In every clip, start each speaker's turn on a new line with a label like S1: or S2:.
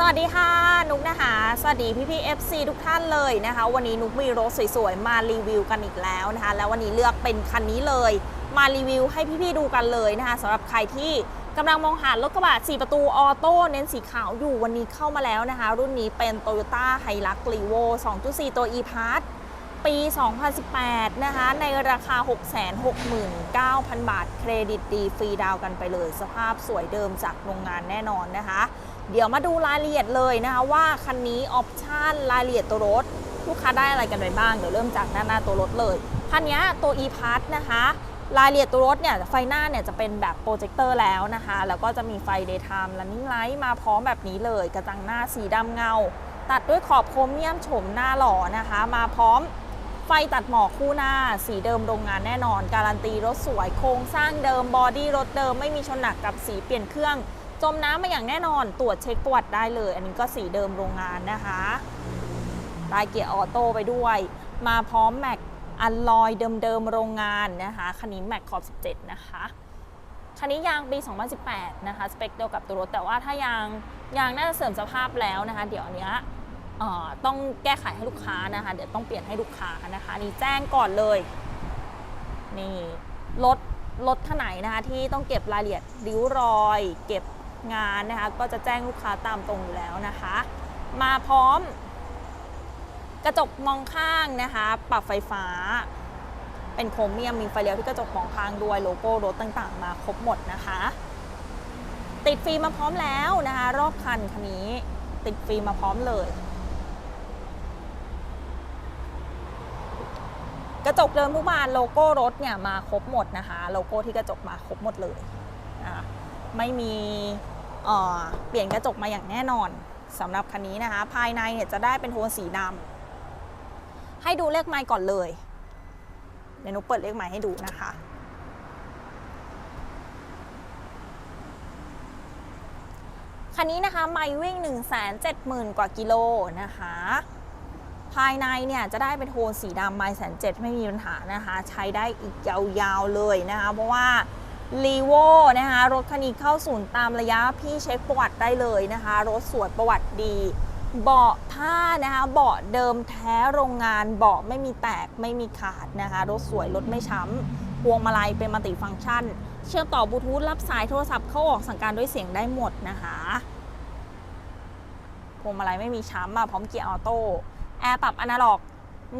S1: สวัสดีค่ะนุกนะคะ สวัสดีพี่พี่ๆ FC ทุกท่านเลยนะคะ วันนี้นุกมีรถสวยๆ มารีวิวกันอีกแล้วนะคะ แล้ววันนี้เลือกเป็นคันนี้เลย มารีวิวให้พี่ๆดูกันเลยนะคะสำหรับใครที่กำลังมองหารถกระบะ 4 ประตูออโต้เน้นสีขาวอยู่วันนี้เข้ามาแล้วนะคะ รุ่นนี้เป็น Toyota Hilux Revo 2.4 ตัว e-Pass ปี 2018 นะคะ ในราคา 669,000 บาท เครดิตดีฟรีดาวกันไปเลย สภาพสวยเดิมจากโรงงานแน่นอนนะคะ เดี๋ยวมาดูรายละเอียดเลยนะคะว่าคันนี้ออปชันรายละเอียดตัวรถ ลูกค้าได้อะไรกันไปบ้าง เดี๋ยวเริ่มจากด้านหน้าตัวรถเลย คันนี้ตัว e-pass นะคะ รายละเอียดตัวรถเนี่ยไฟหน้าเนี่ยจะเป็นแบบโปรเจคเตอร์แล้วนะคะ แล้วก็จะมีไฟ daytime running light มาพร้อมแบบนี้เลย กระจังหน้าสีดำเงา ตัดด้วยขอบโครเมียมโฉมหน้าหล่อนะคะ มาพร้อมไฟตัดหมอกคู่หน้า สีเดิมโรงงานแน่นอน การันตีรถสวยโครงสร้างเดิมบอดี้รถเดิมไม่มีชนหนักกับสีเปลี่ยนเครื่อง จมน้ำมาอย่างแน่นอนตรวจเช็คประวัติได้เลย อันนี้ก็สีเดิมโรงงานนะคะได้เกียร์ออโต้ไปด้วย มาพร้อมแม็กอัลลอยเดิมๆโรงงานนะคะคันนี้แม็กขอบ 17 นะคะคันนี้ยางปี 2018 นะคะ สเปคเดียวกับตัวรถ แต่ว่าถ้ายางยางน่าจะเสื่อมสภาพแล้วนะคะ เดี๋ยวอันเนี้ยต้องแก้ไขให้ลูกค้านะคะ เดี๋ยวต้องเปลี่ยนให้ลูกค้านะคะนี่แจ้งก่อนเลย นี่รถรถท่าไหนนะคะที่ต้องเก็บรายละเอียดริ้วรอย เก็บ งานนะคะ ก็จะแจ้งลูกค้าตามตรงอยู่แล้วนะคะ มาพร้อม กระจกมองข้างนะคะ ปรับไฟฟ้า เป็นโครเมียมมีไฟเลี้ยวที่กระจกมองข้างด้วยโลโก้รถต่างๆ มาครบหมดนะคะ ติดฟิล์มมาพร้อมแล้วนะคะ รอบคันคันนี้ ติดฟิล์มมาพร้อมเลยกระจกเดิมทุกบานโลโก้รถเนี่ยมาครบหมดนะคะ โลโก้ที่กระจกมาครบหมดเลยนะคะ ไม่มีเเปลี่ยนกระจกมาอย่างแน่นอนสำหรับคันนี้นะคะ ภายในเนี่ยจะได้เป็นโทนสีดำให้ดูเลขไมล์ก่อนเลยเดี๋ยวนูเปิดเลขไมล์ให้ดูนะคะคันนี้นะคะไมล์วิ่ง 1 7 0 0 0 0 กว่ากิโลนะคะ ภายในเนี่ยจะได้เป็นโทนสีดำไมล์แสนเจ็ดไม่มีปัญหานะคะ ใช้ได้อีกยาวๆเลยนะคะ เพราะว่า รีโวนะคะรถคันนี้เข้าศูนย์ตามระยะพี่เช็คประวัติได้เลยนะคะ รถสวยประวัติดี เบาะผ้านะคะเบาะเดิมแท้โรงงานเบาะไม่มีแตกไม่มีขาดนะคะ รถสวยรถไม่ช้ำพวงมาลัยเป็นมัลติฟังก์ชัน เชื่อมต่อบลูทูธรับสายโทรศัพท์เข้าออกสั่งการด้วยเสียงได้หมดนะคะพวงมาลัยไม่มีช้ำมาพร้อมเกียร์ออโต้แอร์ปรับอนาล็อก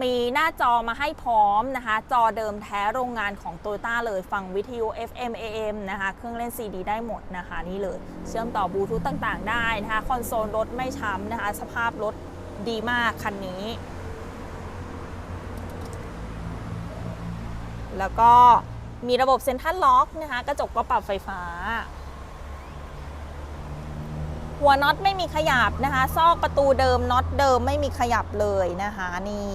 S1: มีหน้าจอมาให้พร้อมนะคะ จอเดิมแท้โรงงานของ t o y ต้เลยฟังวิทยุ FM AM นะคะ เครื่องเล่น CD ได้หมดนะคะนี่เลย เชื่อมต่อบลูทูธต่างๆ ได้นะคะ คอนโซลรถไม่ช้ำนะคะ สภาพรถดีมากคันนี้ แล้วก็มีระบบเซ็นทรัลล็อกนะคะ กระจกก็ปรับไฟฟ้า หัวน็อตไม่มีขยับนะคะ ซอกประตูเดิมน็อตเดิมไม่มีขยับเลยนะคะนี่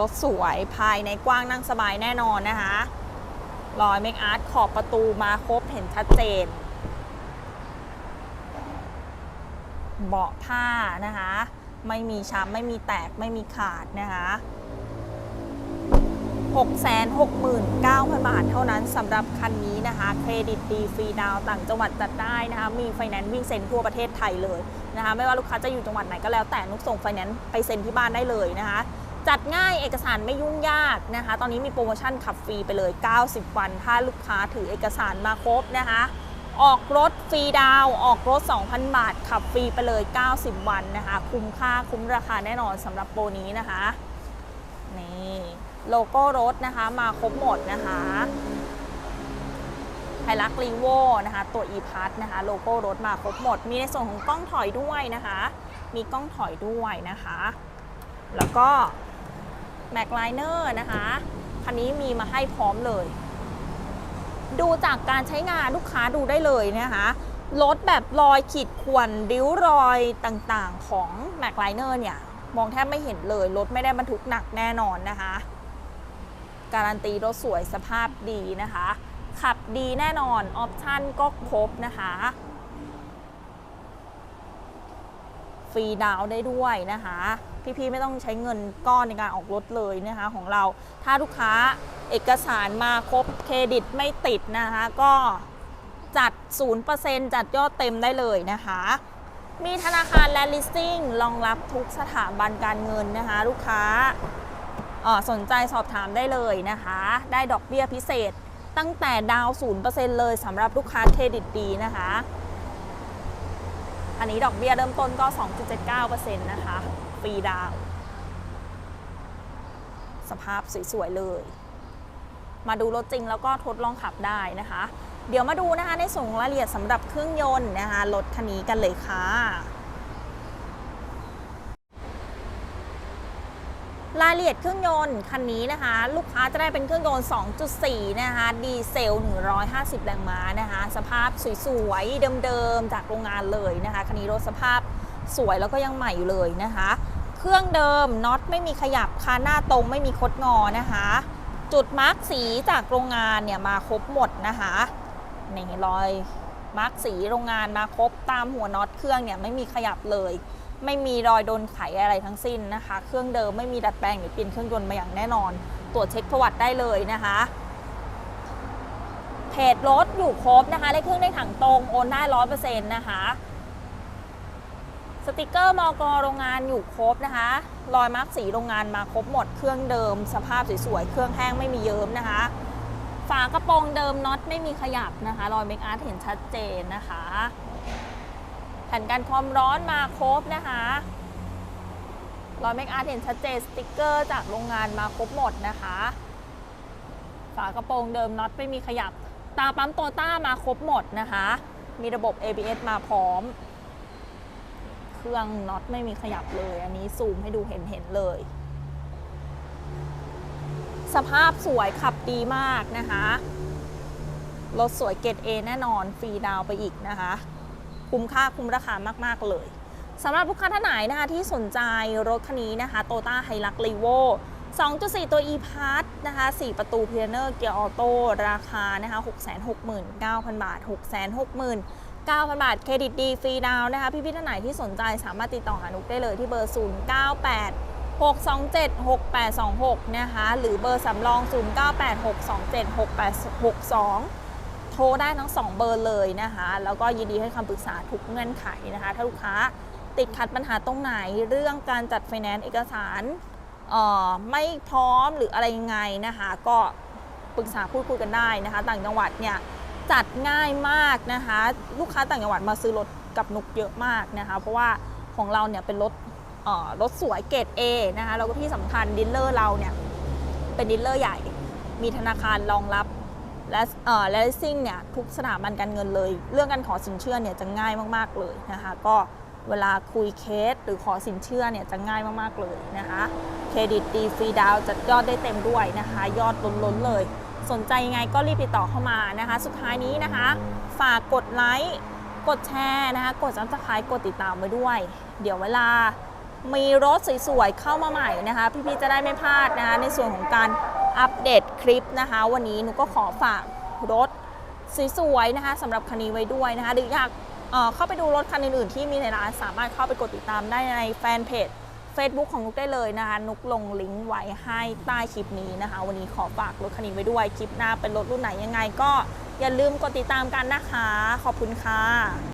S1: รถสวยภายในกว้างนั่งสบายแน่นอนนะคะรอยเมคอาร์ตขอบประตูมาครบเห็นชัดเจน เบาะผ้านะคะ ไม่มีช้ำไม่มีแตกไม่มีขาดนะคะ 669,000 บาทเท่านั้นสำหรับคันนี้นะคะเครดิตดีฟรีดาวต่างจังหวัดจัดได้นะคะมีไฟแนนซ์วิ่งเซ็นทั่วประเทศไทยเลยนะคะไม่ว่าลูกค้าจะอยู่จังหวัดไหนก็แล้วแต่นุกส่งไฟแนนซ์ไปเซ็นที่บ้านได้เลยนะคะจัดง่ายเอกสารไม่ยุ่งยากนะคะ ตอนนี้มีโปรโมชั่นขับฟรีไปเลย 90 วัน ถ้าลูกค้าถือเอกสารมาครบนะคะ ออกรถฟรีดาว ออกรถ 2,000 บาท ขับฟรีไปเลย 90 วันนะคะ คุ้มค่าคุ้มราคาแน่นอนสำหรับโปรนี้นะคะ นี่ โลโก้รถนะคะ มาครบหมดนะคะไฮลักรีโวนะคะ ตัว e p a s นะคะ โลโก้รถมาครบหมด มีในส่วนของกล้องถอยด้วยนะคะ มีกล้องถอยด้วยนะคะ แล้วก็แม็กไลเนอร์นะคะคันนี้มีมาให้พร้อมเลย ดูจากการใช้งานลูกค้าดูได้เลยนะคะรถแบบรอยขีดข่วนริ้วรอยต่างๆของแม็กไลเนอร์เนี่ย มองแทบไม่เห็นเลย รถไม่ได้บรรทุกหนักแน่นอนนะคะ การันตีรถสวยสภาพดีนะคะ ขับดีแน่นอน ออปชั่นก็ครบนะคะ ฟรีดาวน์ได้ด้วยนะคะ พี่ๆไม่ต้องใช้เงินก้อนในการออกรถเลยนะคะของเรา ถ้าลูกค้าเอกสารมาครบเครดิตไม่ติดนะคะ ก็จัด 0%จัดยอดเต็มได้เลยนะคะ มีธนาคารและ listing รองรับทุกสถาบันการเงินนะคะ ลูกค้า สนใจสอบถามได้เลยนะคะ ได้ดอกเบี้ยพิเศษตั้งแต่ดาว0%เเปอร์ซ็นเลยสำหรับลูกค้าเครดิตดีนะคะ อันนี้ดอกเบี้ยเริ่มต้นก็ 2.79%นะคะฟรีดาว สภาพสวย ๆ เลย มาดูรถจริงแล้วก็ทดลองขับได้นะคะ เดี๋ยวมาดูนะคะในส่วนของรายละเอียดสำหรับเครื่องยนต์นะคะรถคันนี้กันเลยค่ะ รายละเอียดเครื่องยนต์คันนี้นะคะ ลูกค้าจะได้เป็นเครื่องยนต์ 2.4 นะคะ ดีเซล 150 แรงม้านะคะ สภาพสวยๆ เดิมๆ จากโรงงานเลยนะคะ คันนี้รถสภาพสวยแล้วก็ยังใหม่อยู่เลยนะคะ เครื่องเดิมน็อตไม่มีขยับคานหน้าตรงไม่มีคดงอนะคะ จุดมาร์กสีจากโรงงานเนี่ยมาครบหมดนะคะนี่รอยมาร์กสีโรงงานมาครบตามหัวน็อตเครื่องเนี่ยไม่มีขยับเลย ไม่มีรอยโดนไขอะไรทั้งสิ้นนะคะ เครื่องเดิมไม่มีดัดแปลงหรือเปลี่ยนเครื่องยนต์มาอย่างแน่นอน ตรวจเช็คประวัติได้เลยนะคะเพจรถอยู่ครบนะคะได้เครื่องได้ถังตรงโอนได้ร้อยเปอร์เซ็นต์นะคะสติกเกอร์มอกโรงงานอยู่ครบนะคะ รอยมาร์กสีโรงงานมาครบหมด เครื่องเดิม สภาพสวยๆ เครื่องแห้งไม่มีเยิ้มนะคะ ฝากระโปรงเดิมน็อตไม่มีขยับนะคะ รอยเมคอาร์ตเห็นชัดเจนนะคะ แผ่นกันความร้อนมาครบนะคะรอยเมคอาร์เห็นชัดเจนสติกเกอร์จากโรงงานมาครบหมดนะคะ ฝากระโปรงเดิมน็อตไม่มีขยับ ตาปั๊มโตต้ามาครบหมดนะคะ มีระบบ ABS มาพร้อม เครื่องน็อตไม่มีขยับเลย อันนี้ซูมให้ดูเห็นเห็นเลย สภาพสวยขับดีมากนะคะ รถสวยเกรด A แน่นอนฟรีดาวไปอีกนะคะ คุ้มค่าคุ้มราคามาก ๆ เลยสำหรับลูกค้าท่านไหนนะคะที่สนใจรถคันนี้นะคะโตต้าไฮลักรีโว2.4 ตัว e-pass นะคะ 4 ประตูเพียเนอร์เกียร์ออโต้ราคานะคะ 669,000 บาท 669,000 บาท เครดิตดีฟรีดาวนะคะ พี่พี่ท่านไหนที่สนใจสามารถติดต่อหานุกได้เลยที่เบอร์ 098 627 6826 นะคะ หรือเบอร์สำรอง 098 627 6862 ทรได้ทั้ง 2 เบอร์เลยนะคะ แล้วก็ยินดีให้คำปรึกษาทุกเงื่อนไขนะคะ ถ้าลูกค้าติดขัดปัญหาตรงไหนเรื่องการจัดไฟแนนซ์เอกสารออไม่พร้อมหรืออะไรยังไงนะคะ ก็ปรึกษาพูดคุยกันได้นะคะ ต่างจังหวัดเนี่ยจัดง่ายมากนะคะ ลูกค้าต่างจังหวัดมาซื้อรถกับนุกเยอะมากนะคะ เพราะว่าของเราเนี่ยเป็นรถรถสวยเกรด A นะคะแล้วก็ที่สำคัญดีลเลอร์เราเนี่ยเป็นดีลเลอร์ใหญ่ มีธนาคารรองรับ และเอ่อและซิ่งเนี่ยทุกสถาบันการเงินเลย เรื่องการขอสินเชื่อเนี่ยจะง่ายมากๆเลยนะคะก็เวลาคุยเคสหรือขอสินเชื่อเนี่ยจะง่ายมากๆเลยนะคะเครดิตดีฟรีดาวน์จัดยอดได้เต็มด้วยนะคะ ยอดล้นๆเลย สนใจยังไงก็รีบติดต่อเข้ามานะคะ สุดท้ายนี้นะคะ ฝากกดไลค์กดแชร์นะคะ กดซับสไครต์กดติดตามไว้ด้วย เดี๋ยวเวลามีรถสวยๆเข้ามาใหม่นะคะ พี่ๆจะได้ไม่พลาดนะคะในส่วนของการ อัปเดตคลิปนะคะ วันนี้หนูก็ขอฝากรถสวยๆนะคะสำหรับคันนี้ไว้ด้วยนะคะหรืออยากเเข้าไปดูรถคันอื่นๆที่มีในร้านสามารถเข้าไปกดติดตามได้ในแฟนเพจ Facebook ของนุกได้เลยนะคะ นุกลงลิงก์ไว้ให้ใต้คลิปนี้นะคะ วันนี้ขอฝากรถคันนี้ไว้ด้วยคลิปหน้าเป็นรถรุ่นไหนยังไงก็อย่าลืมกดติดตามกันนะคะ ขอบคุณค่ะ